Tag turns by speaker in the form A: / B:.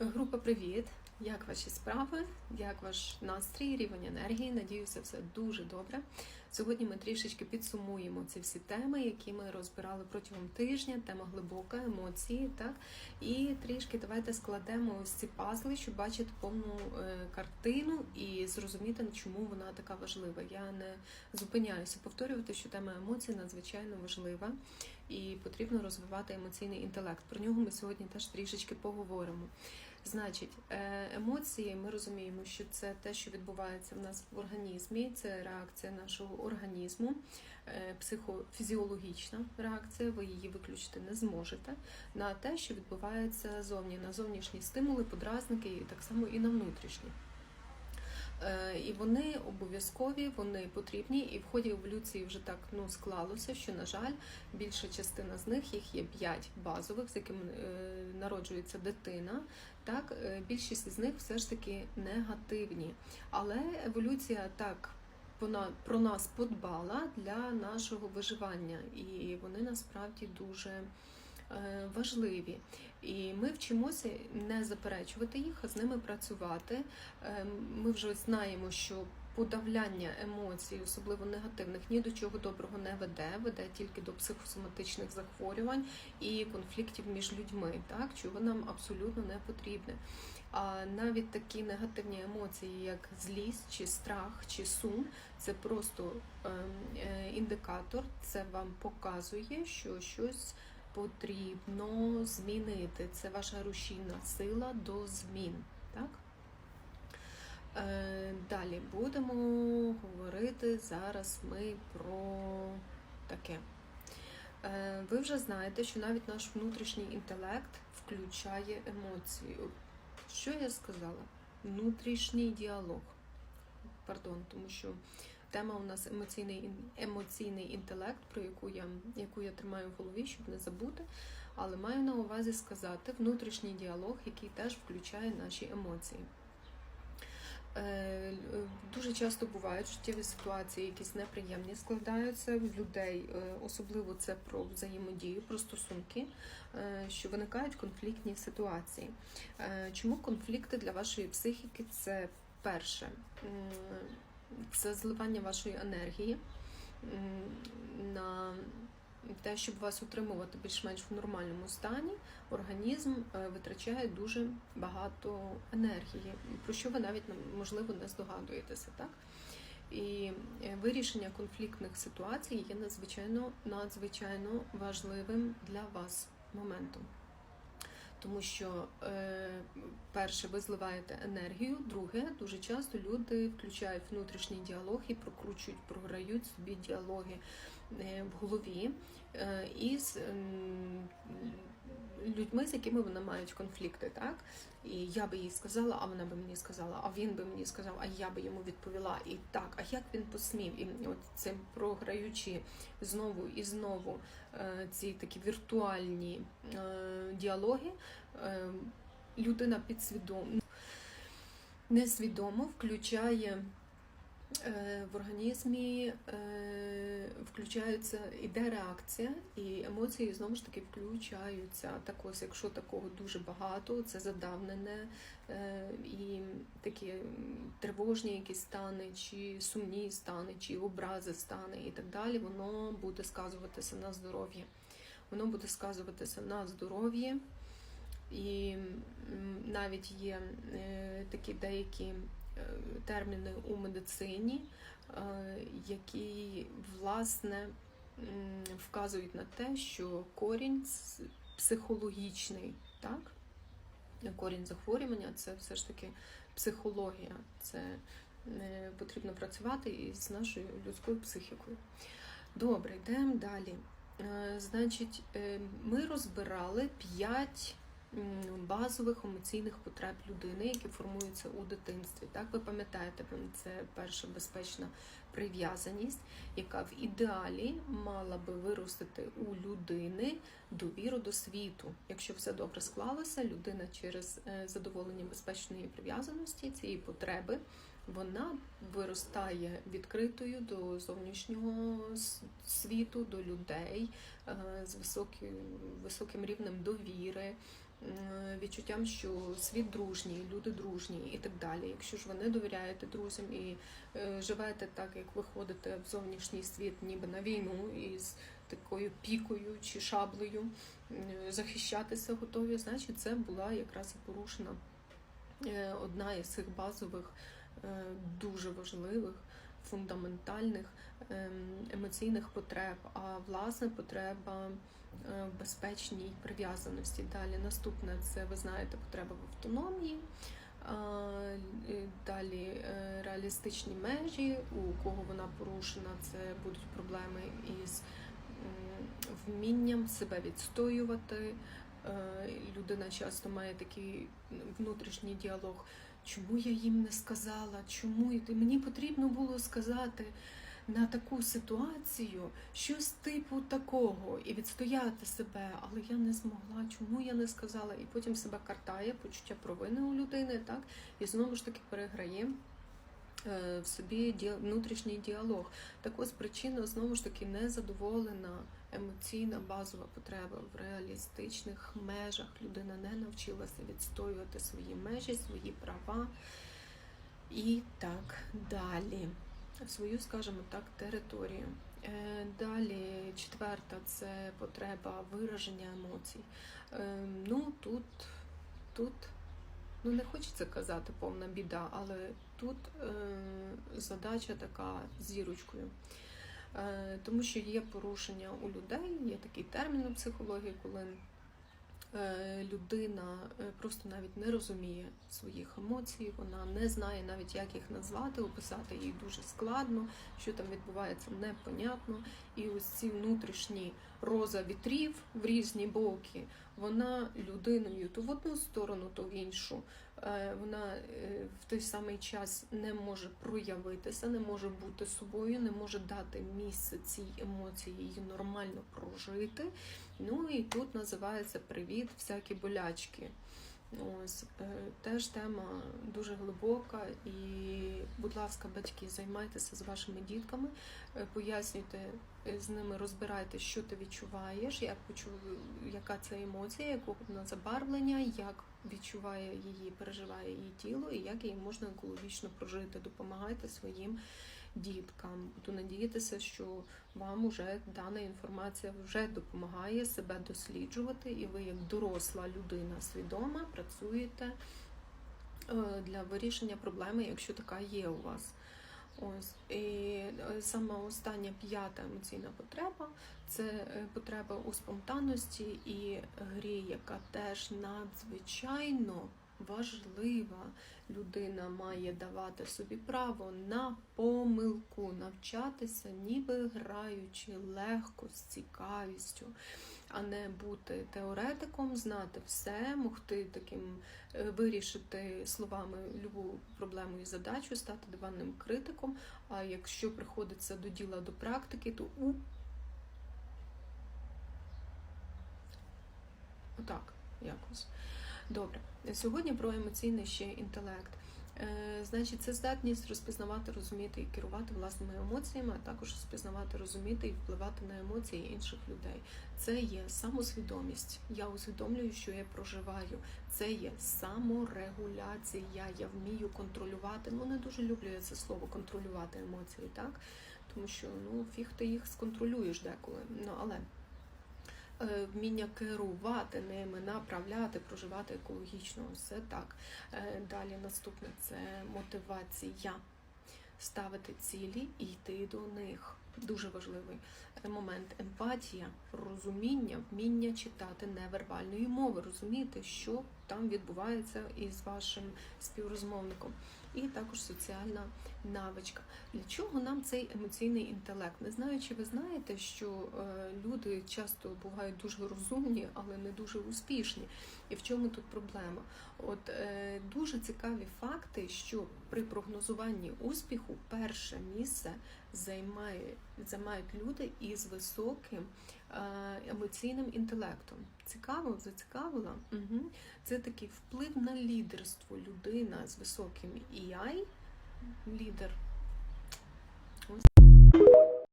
A: Група привіт! Як ваші справи? Як ваш настрій, рівень енергії? Надіюся, все дуже добре. Сьогодні ми трішечки підсумуємо ці всі теми, які ми розбирали протягом тижня. Тема глибока, емоції, так і трішки давайте складемо ось ці пазли, щоб бачити повну е, картину і зрозуміти, чому вона така важлива. Я не зупиняюся повторювати, що тема емоцій надзвичайно важлива і потрібно розвивати емоційний інтелект. Про нього ми сьогодні теж трішечки поговоримо. Значить, е, емоції ми розуміємо, що це те, що відбувається в нас в організмі, це реакція нашого організму, е, психофізіологічна реакція, ви її виключити не зможете, на те, що відбувається зовні, на зовнішні стимули, подразники, і так само і на внутрішні. Е, І вони обов'язкові, вони потрібні, і в ході еволюції вже так ну склалося, що на жаль, більша частина з них їх є п'ять базових, з якими е, народжується дитина. Так, е, більшість з них все ж таки негативні. Але еволюція так вона про нас подбала для нашого виживання, і вони насправді дуже важливі. І ми вчимося не заперечувати їх, а з ними працювати. Е, Ми вже знаємо, що подавляння емоцій, особливо негативних, ні до чого доброго не веде, веде тільки до психосоматичних захворювань і конфліктів між людьми, так чого нам абсолютно не потрібне. А навіть такі негативні емоції, як злість, чи страх, чи сум, це просто ем, е, індикатор, це вам показує, що щось потрібно змінити. Це ваша рушійна сила до змін. Так? Е, Далі будемо говорити зараз ми про таке. Е, Ви вже знаєте, що навіть наш внутрішній інтелект включає емоції. Що я сказала? Внутрішній діалог. Пардон, тому що тема у нас емоційний, емоційний інтелект, про яку я, яку я тримаю в голові, щоб не забути. Але маю на увазі сказати внутрішній діалог, який теж включає наші емоції. Е, е, Дуже часто бувають життєві ситуації, якісь неприємні складаються в людей, е, особливо це про взаємодію, про стосунки, що виникають конфліктні ситуації. Чому конфлікти для вашої психіки це перше? Це зливання вашої енергії на те, щоб вас утримувати більш-менш в нормальному стані, організм е, витрачає дуже багато енергії, про що ви навіть можливо не здогадуєтеся, так? І е, вирішення конфліктних ситуацій є надзвичайно надзвичайно важливим для вас моментом. Тому що, е, перше, ви зливаєте енергію, друге, дуже часто люди включають внутрішній діалог і прокручують, програють собі діалоги е, в голові. Е, ем, людьми, з якими вони мають конфлікти, так? І я би їй сказала, а вона би мені сказала, а він би мені сказав, а я би йому відповіла. І так, а як він посмів? І от цим програючи знову і знову е, ці такі віртуальні е, діалоги, е, людина підсвідомо несвідомо включає в організмі е, включаються, іде реакція, і емоції знову ж таки включаються. Так ось, якщо такого дуже багато, це задавнене е, і такі тривожні якісь стани, чи сумні стани, чи образи стани і так далі, воно буде сказуватися на здоров'ї. Воно буде сказуватися на здоров'ї. І навіть є е, такі деякі е, терміни у медицині, е, які власне вказують на те, що корінь психологічний, так? Корінь захворювання це все ж таки психологія. Це е, потрібно працювати із нашою людською психікою. Добре, йдемо далі. Е, Значить, е, ми розбирали п'ять базових емоційних потреб людини, які формуються у дитинстві. Так, ви пам'ятаєте, це перша безпечна прив'язаність, яка в ідеалі мала би виростити у людини довіру до світу. Якщо все добре склалося, людина через е, задоволення безпечної прив'язаності цієї потреби вона виростає відкритою до зовнішнього світу, до людей е, з високим, високим рівнем довіри, відчуттям, що світ дружній, люди дружні і так далі. Якщо ж ви не довіряєте друзям і е, живете так, як ви ходите в зовнішній світ, ніби на війну із такою пікою чи шаблею, е, захищатися готові, значить це була якраз і порушена е, одна із цих базових, е, дуже важливих, фундаментальних ем, емоційних потреб, а власне потреба е, безпечній прив'язаності. Далі наступне це ви знаєте потреба в автономії. Е, Далі е, реалістичні межі, у кого вона порушена, це будуть проблеми із вмінням себе відстоювати. Е, Людина часто має такий внутрішній діалог. Чому я їм не сказала? Чому мені потрібно було сказати на таку ситуацію щось типу такого і відстояти себе, але я не змогла. Чому я не сказала? І потім себе картає, почуття провини у людини, так і знову ж таки переграє е, в собі внутрішній діалог. Так ось причина знову ж таки незадоволена емоційна базова потреба в реалістичних межах. Людина не навчилася відстоювати свої межі, свої права і так далі. В свою, скажімо так, територію. Е, Далі четверта це потреба вираження емоцій. Е, Ну тут, тут ну не хочеться казати повна біда, але тут е, задача така з зірочкою. Тому що є порушення у людей, є такий термін у психології, коли людина е, просто навіть не розуміє своїх емоцій, вона не знає навіть, як їх назвати, описати їй дуже складно, що там відбувається, непонятно. І ось ці внутрішні роза вітрів в різні боки, вона людиною то в одну сторону, то в іншу. Е, Вона е, в той самий час не може проявитися, не може бути собою, не може дати місце цій емоції її нормально прожити. Ну і тут називається привіт, всякі болячки. Ось е, теж тема дуже глибока, і, будь ласка, батьки, займайтеся з вашими дітками, е, пояснюйте е, з ними, розбирайте, що ти відчуваєш, як почув, яка це емоція, якого вона забарвлення, як відчуває її, переживає її тіло, і як її можна екологічно прожити. Допомагайте своїм діткам. Буду надіятися, що вам уже дана інформація вже допомагає себе досліджувати, і ви, як доросла людина свідома, працюєте е, для вирішення проблеми, якщо така є у вас. Ось і е, саме остання п'ята емоційна потреба це е, потреба у спонтанності і грі, яка теж надзвичайно важлива. Людина має давати собі право на помилку, навчатися, ніби граючи легко, з цікавістю, а не бути теоретиком, знати все, могти таким е, вирішити словами любу проблему і задачу, стати диванним критиком. А якщо приходиться до діла до практики, то у отак якось. Добре, сьогодні про емоційний ще інтелект. Е, Значить, це здатність розпізнавати, розуміти і керувати власними емоціями, а також розпізнавати, розуміти і впливати на емоції інших людей. Це є самосвідомість. Я усвідомлюю, що я проживаю. Це є саморегуляція. Я вмію контролювати. Ну не дуже люблю я це слово контролювати емоції, так тому що ну фіг ти їх сконтролюєш деколи. Ну але вміння керувати ними, направляти, проживати екологічно. Все так. Е, Далі наступне це мотивація. Ставити цілі і йти до них. Дуже важливий е, момент. Емпатія, розуміння, вміння читати невербальної мови, розуміти, що там відбувається із вашим співрозмовником. І також соціальна навичка. Для чого нам цей емоційний інтелект? Не знаю, чи ви знаєте, що е, люди часто бувають дуже розумні, але не дуже успішні. І в чому тут проблема? От е, дуже цікаві факти, що при прогнозуванні успіху перше місце займає, займають люди із високим емоційним інтелектом. Цікаво, зацікавила? Угу. Це такий вплив на лідерство людина з високим EI, лідер. Ось.